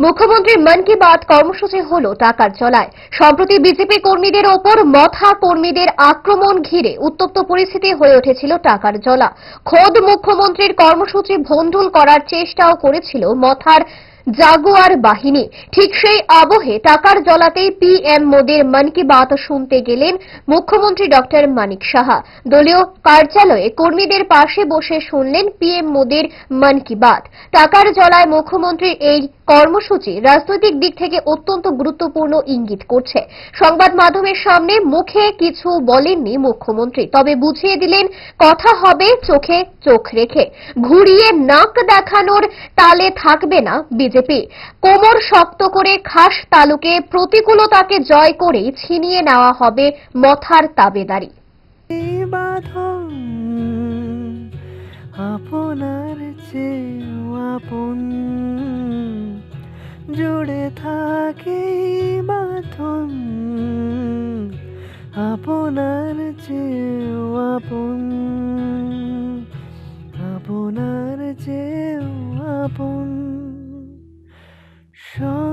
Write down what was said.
মুখ্যমন্ত্রীর মন কি বাত কর্মসূচি হল টাকার চলায়। সম্প্রতি বিজেপি কর্মীদের ওপর মথা কর্মীদের আক্রমণ ঘিরে উত্তপ্ত পরিস্থিতি হয়ে উঠেছিল টাকার জলা খোদ মুখ্যমন্ত্রীর কর্মসূচি ভন্ডুল করার চেষ্টাও করেছিল মথার জাগুয়ার বাহিনী। ঠিক সেই আবহে টাকার জলাতেই পিএম মোদীর মন কি বাত শুনতে গেলেন মুখ্যমন্ত্রী ডক্টর মানিক সাহা। দলীয় কার্যালয়ে কর্মীদের পাশে বসে শুনলেন পিএম মোদীর মন কি বাত। টাকার জলায় মুখ্যমন্ত্রীর এই কর্মসূচি রাজনৈতিক দিক থেকে অত্যন্ত গুরুত্বপূর্ণ ইঙ্গিত করছে। সংবাদ মাধ্যমের সামনে মুখে কিছু বলেননি মুখ্যমন্ত্রী, তবে বুঝিয়ে দিলেন কথা হবে চোখে চোখ রেখে। ঘুরিয়ে নাক দেখানোর তালে থাকবে না বিজেপি। কোমর শক্ত করে খাস তালুকে প্রতিকূলতাকে জয় করে ছিনিয়ে নেওয়া হবে মথার তাবেদারি। আপনার আপন। জুড়ে থাকে এই আপনার চেয়েও আপন। আপনার চেয়েও আপন। 说